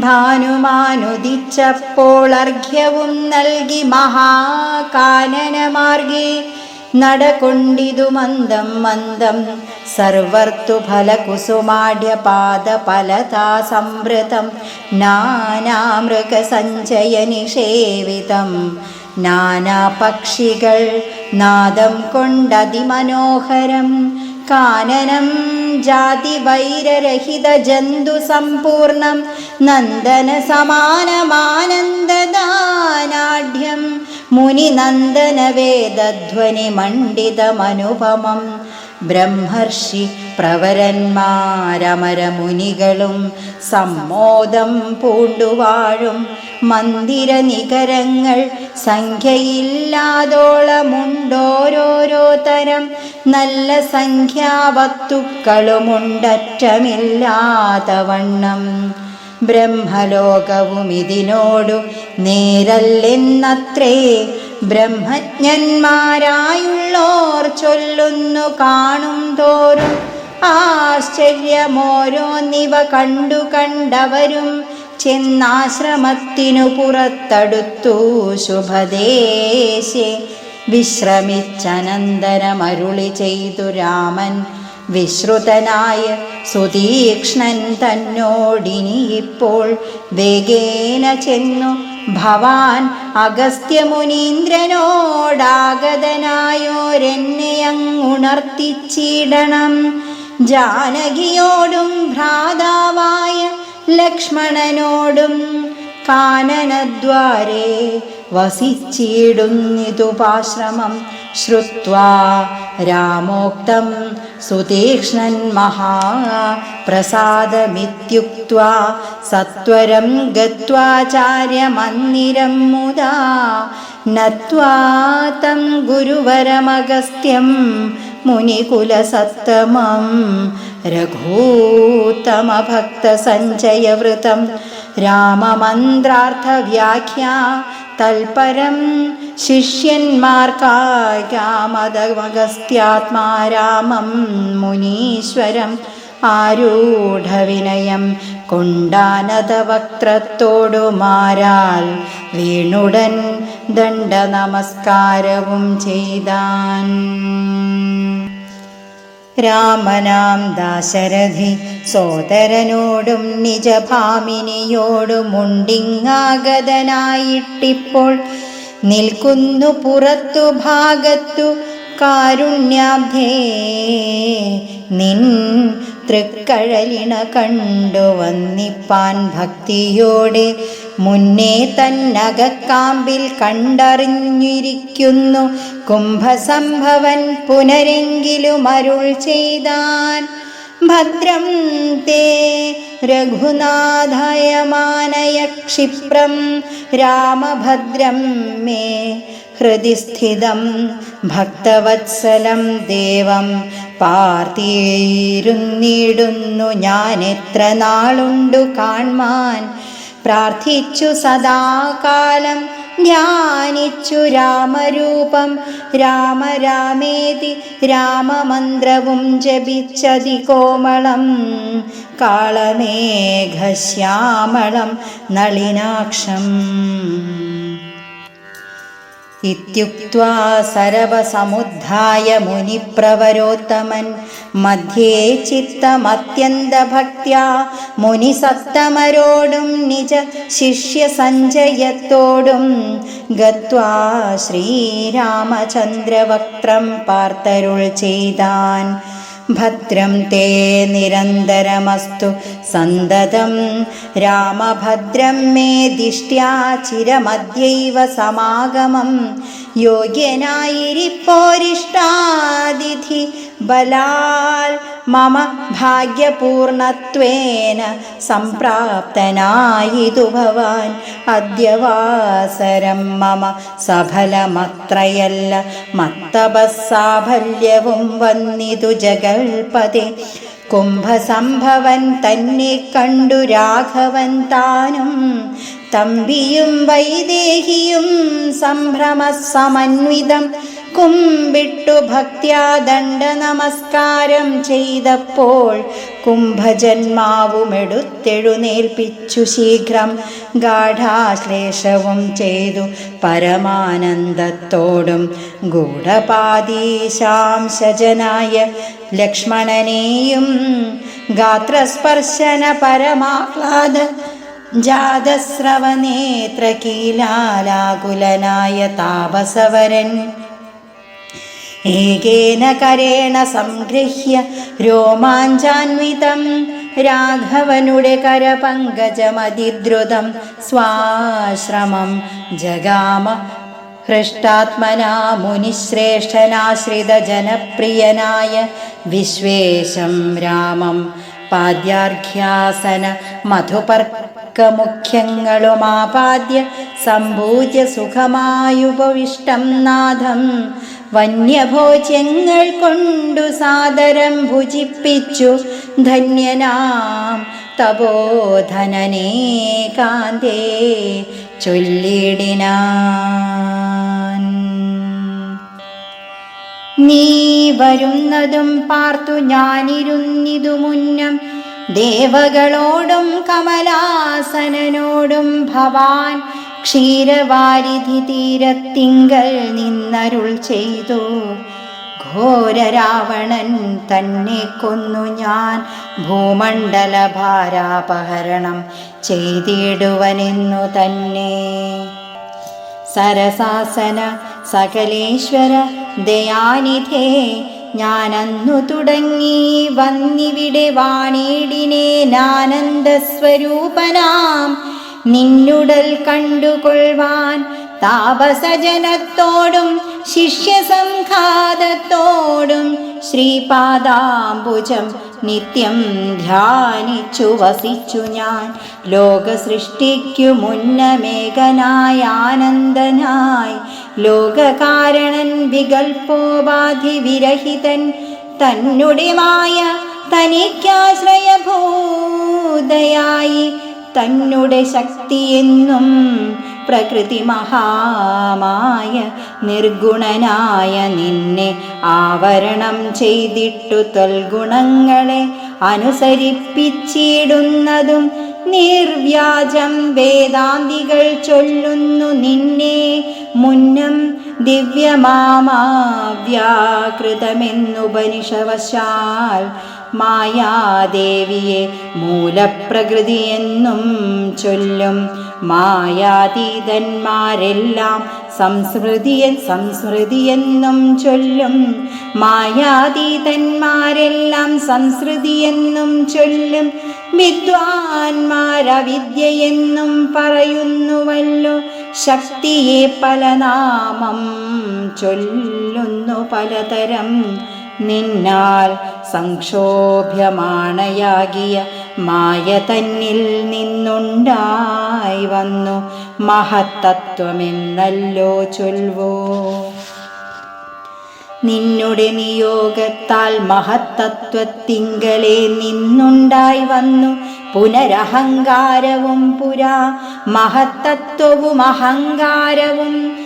ഭാനുമാനുദിച്ചപ്പോൾ അർഘ്യവും നൽകി മഹാകാനനമാർഗേ നടകൊണ്ടിതു മന്ദം മന്ദം. സർവർത്തുഫലകുസുമാഢ്യപാദ ഫലതാ സംവൃതം. നാനാമൃഗസഞ്ചയനിഷേവിതം. നാനാപക്ഷികൾ നാദം കൊണ്ടതിമനോഹരം. കാനനം ജാതിവൈരരഹിത ജന്തു സമ്പൂർണം നന്ദന സമാനമാനന്ദദാനാഢ്യം മുനിനന്ദന വേദധ്വനി മണ്ഡിതമനുപമം ബ്രഹ്മർഷി പ്രവരന്മാരമരമുനികളും സമ്മോദം പൂണ്ടുവാഴും മന്ദിര നികരങ്ങൾ സംഖ്യയില്ലാതോളമുണ്ടോരോരോ തരം. നല്ല സംഖ്യാവത്തുക്കളുമുണ്ടറ്റമില്ലാത്തവണ്ണം. ബ്രഹ്മലോകവും ഇതിനോടു നേരല്ലെന്നത്രേ. ബ്രഹ്മജ്ഞന്മാരായുള്ളോർ ചൊല്ലുന്നു കാണും തോറും. ആശ്ചര്യമോരോന്നിവ കണ്ടു കണ്ടവരും. ചെന്നാശ്രമത്തിനു പുറത്തടുത്തു ശുഭദേശേ. വിശ്രമിച്ചനന്തരമരുളി ചെയ്തു രാമൻ. വിശ്രുതനായ സുതീക്ഷ്ണൻ തന്നോടിനി ഇപ്പോൾ വേഗേന ചെന്നു ഭവാൻ അഗസ്ത്യമുനീന്ദ്രനോടാഗതനായോരെന്നെ അങ്ങുണർത്തിച്ചിടണം. ജാനകിയോടും ഭ്രാതാവായ ലക്ഷ്മണനോടും കാനനദ്വാരേ വസിച്ചിടുന്നിതുപാശ്രമം ശ്രുത്വാ രാമോക്തം സുതീക്ഷ്ണൻ മഹാപ്രസാദമിത്യുക്ത്വാ സത്വരം ഗത്വാചാര്യമന്ദിരം മുദാ തം ഗുരുവരമഗസ്ത്യം മുനികുലസത്തമം രഘൂത്തമഭക്തസഞ്ചയവൃതം രാമമന്ത്രാർത്ഥവ്യാഖ്യാ തൽപരം ശിഷ്യന്മാർക്കാമതമഗസ്ത്യാത്മാ രാമം മുനീശ്വരം ആരൂഢവിനയം കൊണ്ടാനതവക്ത്രത്തോടുമാരാൽ വീണുടൻ ദണ്ഡ നമസ്കാരവും ചെയ്താൻ. രാമനാം ദാശരഥി സോദരനോടും നിജഭാമിനിയോടുമുണ്ടിങ്ങാഗതനായിട്ടിപ്പോൾ നിൽക്കുന്നു പുറത്തു ഭാഗത്തു കാരുണ്യാബ്ധേ. നിൻ തൃക്കഴലിണ കണ്ടു വന്നിപ്പാൻ ഭക്തിയോടെ മുന്നേ തന്നകക്കാമ്പിൽ കണ്ടറിഞ്ഞിരിക്കുന്നു കുംഭസംഭവൻ പുനരെങ്കിലും അരുൾ ചെയ്താൻ. ഭദ്രം തേ രഘുനാഥായ മാനയ ക്ഷിപ്രം രാമഭദ്രം മേ ഹൃദി സ്ഥിതം ഭക്തവത്സലം ദേവം പാർത്തിയിരുന്നിടുന്നു. ഞാൻ എത്ര നാളുണ്ടു കാൺമാൻ? പ്രാർത്ഥിച്ചു സദാകാലം ധ്യാനിച്ചു രാമരൂപം. രാമ രാമേതി രാമമന്ത്രവും ജപിച്ചതി കോമളം. കാളമേഘശ്യാമളം നളിനാക്ഷം. ഇത്യുക്ത്വാ സരവസമുദ്ധായ മുനിപ്രവരോത്തമൻ മധ്യേ ചിത്തമത്യന്തഭക്യാ മുനിസത്തമരോടും നിജ ശിഷ്യസഞ്ജയത്തോടും ഗത്വാ ശ്രീരാമചന്ദ്രവക്ത്രം പാർത്തരുൾ ചെയ്താൻ। ഭദ്രം തേ നിരന്തരമസ്തു സന്തതം. രാമഭദ്രം മേ ദിഷ്ട്യാ ചിരമദ്യൈവ സമാഗമം. യോഗ്യനായിരിപ്പോരിഷ്ടാതിഥി ബലാൽ മമ ഭാഗ്യപൂർണത്വേന സംപ്രാപ്തനായിതു ഭവാൻ. അദ്യവാസരം മമ സഫലമത്രയല്ല മത്തപസാഫല്യവും വന്നിതു ജഗൽപതേ. കുംഭസംഭവൻ തന്നെ കണ്ടു രാഘവൻ താനും. തമ്പിയും വൈദേഹിയും സംഭ്രമസമന്വിതം കുമ്പിട്ടു ഭക്ത്യാ ദണ്ഡ നമസ്കാരം ചെയ്തപ്പോൾ കുംഭജന്മാവുമെടുത്തെഴുന്നേൽപ്പിച്ചു ശീഘ്രം ഗാഠാശ്ലേഷവും ചെയ്തു പരമാനന്ദത്തോടും. ഗൂഢപാദീശാംശജനായ ലക്ഷ്മണനെയും ഗാത്രസ്പർശന പരമാഹ്ലാദ ജാതസ്രവനേത്രകീലാലാകുലനായ താപസവരൻ ഏകേന കരേണ സംഗൃഹ്യ രോമാഞ്ചാൻവിതം. രാഘവനുടെ കരപങ്കജമതിദ്രുതം. സ്വാശ്രമം ജഗാമ ഹൃഷ്ടാത്മനാ മുനിശ്രേഷ്ഠനാശ്രിത ജനപ്രിയനായ വിശ്വേശം രാമം. പാദ്യാർഘ്യാസന മധുപർക്കമുഖ്യങ്ങളുമാപാദ്യ സമ്പൂജ്യ സുഖമായുപവിഷ്ടം നാഥം. വന്യഭോജ്യങ്ങൾ കൊണ്ടു സാദരം ഭുജിപ്പിച്ചു ധന്യനാം തപോധനനേ കാന്തേ ചൊല്ലിടിനാൻ. നീ വരുന്നതും പാർത്തു ഞാനിരുന്നിതു മുന്നം ദേവകളോടും കമലാസനോടും ഭവാൻ ക്ഷീരവാരിധി തീരത്തിങ്കൽ നിന്നരുൾ ചെയ്തു. ഘോരരാവണൻ തന്നെ കൊന്നു ഞാൻ. ഭൂമണ്ഡല ഭാരാപഹരണം ചെയ്തിടുവനെന്നു തന്നെ. സരസാസന സകലേശ്വര ദയാനിധേ ഞാനന്നു തുടങ്ങി വന്നിവിടെ വാണിടിനേനാനന്ദസ്വരൂപനാം നിന്നുടൽ കണ്ടുകൊള്ളുവാൻ താപസജനത്തോടും ശിഷ്യസംഘാതത്തോടും ശ്രീപാദാംബുജം നിത്യം ധ്യാനിച്ചു വസിച്ചു ഞാൻ. ലോകസൃഷ്ടിക്കു മുന്നമേകനായ ആനന്ദനായി. ലോകകാരണൻ വികൽപ്പോപാധി വിരഹിതൻ തന്നുടിമായ തനിക്കാശ്രയഭൂതയായി തന്നുടെ ശക്തിയെന്നും പ്രകൃതി മഹാമായ നിർഗുണനായ നിന്നെ ആവരണം ചെയ്തിട്ടു തൊൽഗുണങ്ങളെ അനുസരിപ്പിച്ചിടുന്നതും നിർവ്യാജം വേദാന്തികൾ ചൊല്ലുന്നു നിന്നെ മുന്നം ദിവ്യമാമാവ്യാകൃതമെന്നുപനിഷവശാൽ മായാദേവിയെ മൂലപ്രകൃതിയെന്നും ചൊല്ലും. മായാതീതന്മാരെല്ലാം സംസ്മൃതിയൻ സംസ്മൃതിയെന്നും ചൊല്ലും. മായാതീതന്മാരെല്ലാം സംസ്കൃതിയെന്നും ചൊല്ലും. വിദ്വാൻമാരവിദ്യയെന്നും പറയുന്നുവല്ലോ. ശക്തിയെ പല നാമം ചൊല്ലുന്നു പലതരം. നിന്നാൽ സംക്ഷോഭ്യമാണയാകിയ മായ തന്നിൽ നിന്നുണ്ടായി വന്നു മഹത്തത്വമെന്നല്ലോ ചൊൽവോ. നിന്നുടെ നിയോഗത്താൽ മഹത്തത്വത്തിങ്കലെ നിന്നുണ്ടായി വന്നു പുനരഹങ്കാരവും പുരാ മഹത്തത്വവും അഹങ്കാരവും